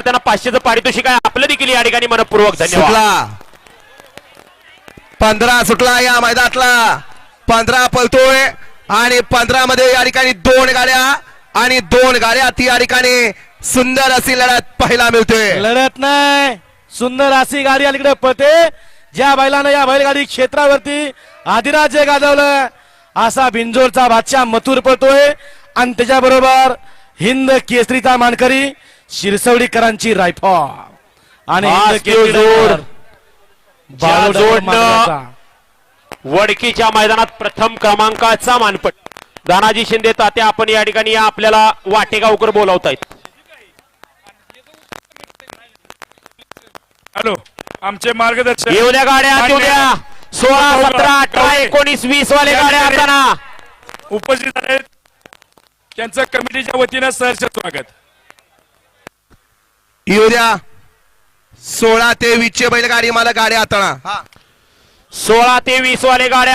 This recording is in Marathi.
त्यांना पाचशेचं पारितोषिक आहे. आपलं देखील या ठिकाणी मनपूर्वक धन्यवाद. सुटला. पंधरा सुटला या मैदानातला. पंधरा पलतोय आणि पंधरा मध्ये या ठिकाणी दोन गाड्या आणि दोन गाड्या ती या ठिकाणी सुंदर अशी लढत पाहायला मिळते. लढत नाही. सुंदर अशी गाडी अलीकडे पळते. ज्या बैलानं या बैलगाडी क्षेत्रावरती आदिराज्य गाजवलं असा बिंजोरचा बादशाह मथुर पळतोय. आणि त्याच्या बरोबर हिंद केसरीचा मानकरी शिरसवडीकरांची रायफॉल. आणि. वडकीच्या मैदानात प्रथम क्रमांकाचा मानपट. दानाजी शिंदे तात्या आपण या ठिकाणी आपल्याला वाटेगावकर बोलावतायत. हॅलो आमचे मार्गदर्शक. येऊ द्या गाड्या मान्य येऊ द्या सोळा सतरा अठरा. एकोणीस वीस वाले गाड्या असताना उपस्थित आहेत. त्यांचं कमिटीच्या वतीनं सहर्ष स्वागत. येऊ द्या. सोळा ते वीसचे बैलगाडी मला गाड्या हाताळा हा सोळा ते वीस वाले गाड्या.